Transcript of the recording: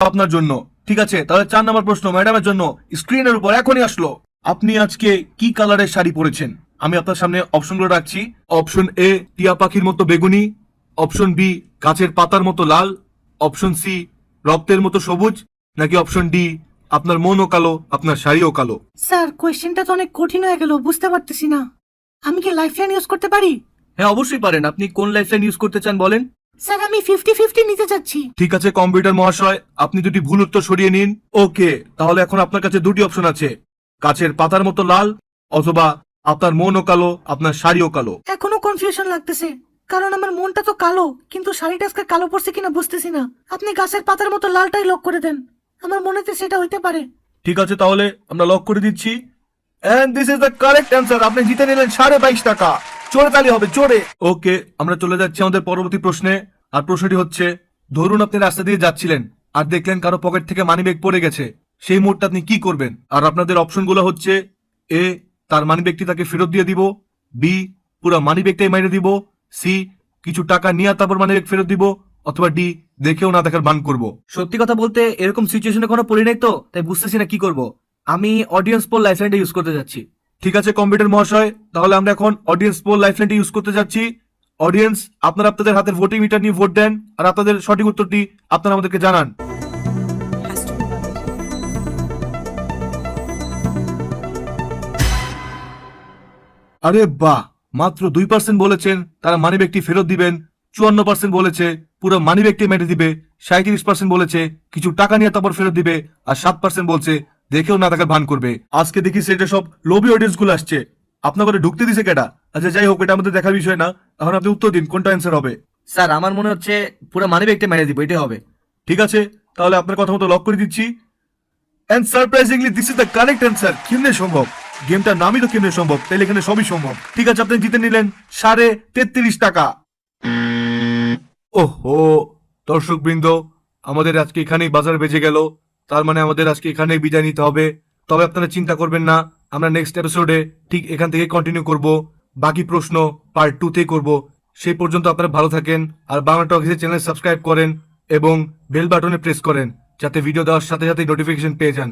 আপনার জন্য। ঠিক আছে তাহলে চার নম্বর প্রশ্ন ম্যাডামের জন্য। স্ক্রিনের উপর এখনই আসলো। আপনি আজকে কি কালারের শাড়ি পরেছেন? আমি আপনার সামনে অপশনগুলো রাখছি। অপশন এ টিয়া পাখির মতো বেগুনি। অপশন বি গাছের পাতার মতো লাল। অপশন সি রক্তের মতো সবুজ। নাকি অপশন ডি আপনার মনও কালো আপনার শাড়িও কালো। স্যার কোয়েশ্চেনটা তো অনেক কঠিন হয়ে গেল বুঝতে পারতেছি না। আমি কি লাইফ লাইন ইউজ করতে পারি? হ্যাঁ অবশ্যই পারেন। আপনি কোন লাইফলাইন ইউজ করতে চান বলেন? স্যার আমি ফিফটি ফিফটি নিতে চাচ্ছি। ঠিক আছে কম্পিউটার মহাশয় আপনি দুটি ভুল উত্তর সরিয়ে নিন। ওকে তাহলে এখন আপনার কাছে দুটি অপশন আছে। গাছের পাতার মতো লাল অথবা আপনার মনও কালো আপনার শাড়িও কালো। এখনও কনফিউশন লাগতেছে কারণ আমার মনটা তো কালো কিন্তু শাড়িটা আজকে কালো পড়ছে কিনা বুঝতেছি না। আপনি গাছের পাতার মতো লালটাই লক করে দেন। আমার মনে হচ্ছে সেটা হইতে পারে। ঠিক আছে তাহলে আমরা লক করে দিচ্ছি। And this is the correct answer আপনি জিতে নিলেন সাড়ে বাইশ টাকা। চোরে তালি হবে চোরে ওকে আমরা চলে যাচ্ছি আমাদের পরবর্তী প্রশ্নে। আর প্রশ্নটি হচ্ছে ধরুন আপনি রাস্তা দিয়ে যাচ্ছিলেন আর দেখলেন কারও পকেট থেকে মানিব্যাগ পড়ে গেছে সেই মুহূর্তে আপনি কি করবেন? আর আপনাদের অপশনগুলো হচ্ছে এ তার মানি মানিব্যাগটি তাকে ফেরত দিয়ে দিব বি পুরো মানিব্যাগটাই মেরে দিব সি কিছু টাকা নিয়ে তারপর মানি মানিব্যাগ ফেরত দিব অথবা ডি দেখেও না দেখার বান করব। সত্যি কথা বলতে এরকম সিচুয়েশনে কোনো পড়ি নাই তো তাই বুঝতেছি না কি করব। আমি অডিয়েন্স পোল লাইফলাইনটা ইউজ করতে যাচ্ছি। ঠিক আছে কম্পিউটার মহাশয়, তাহলে আমরা এখন অডিয়েন্স পোল লাইফলাইনটি ইউজ করতে যাচ্ছি। অডিয়েন্স আপনারা আপনাদের হাতের ভোটিং মিটার নিয়ে ভোট দেন, আর আপনাদের সঠিক উত্তরটি আপনারা আমাদেরকে জানান। আরে বাহ, মাত্র দুই পার্সেন্ট বলেছেন, তারা মানি ব্যাগটি ফেরত দিবেন, চুয়ান্ন পার্সেন্ট বলেছে, পুরো মানি ব্যাগটি মেরে দিবে সাঁত্রিশ পার্সেন্ট বলেছে, কিছু টাকা নিয়ে তারপর ফেরত দিবে, আর সাত পার্সেন্ট বলছে দেখেও না তাকে ভান করবে। আজকে দেখি সেটা সব লোভি অডিয়েন্সগুলো আসছে। আপনার করে ঢুকতে দিছে কেটা আচ্ছা যাই হোক এটা আমাদের দেখার বিষয় না। এখন আপনি উত্তর দিন কোনটা অ্যান্সার হবে? স্যার আমার মনে হচ্ছে পুরো মানি ব্যাগটা মেরে দিব এটাই হবে। ঠিক আছে তাহলে আপনার কথা মতো লক করে দিচ্ছি। And surprisingly this is the correct answer কেমনে সম্ভব। গেমটার নামই তো কেমনে সম্ভব তাইলে এখানে সবই সম্ভব। ঠিক আছে আপনি জিতে নিলেন সাড়ে তেত্রিশ টাকা। ওহো দর্শক বৃন্দ আমাদের আজকে এখানেই বাজার বেজে গেল। তার মানে আমাদের আজকে এখানে বিদায় নিতে হবে। তবে আপনারা চিন্তা করবেন না, আমরা নেক্সট এপিসোডে ঠিক এখান থেকে কন্টিনিউ করব। বাকি প্রশ্ন পার্ট টু তে করব। সেই পর্যন্ত আপনারা ভালো থাকেন আর বাংলা টকিসের চ্যানেল সাবস্ক্রাইব করেন এবং বেল বাটনে প্রেস করেন, যাতে ভিডিও দেওয়ার সাথে সাথে নোটিফিকেশন পেয়ে যান।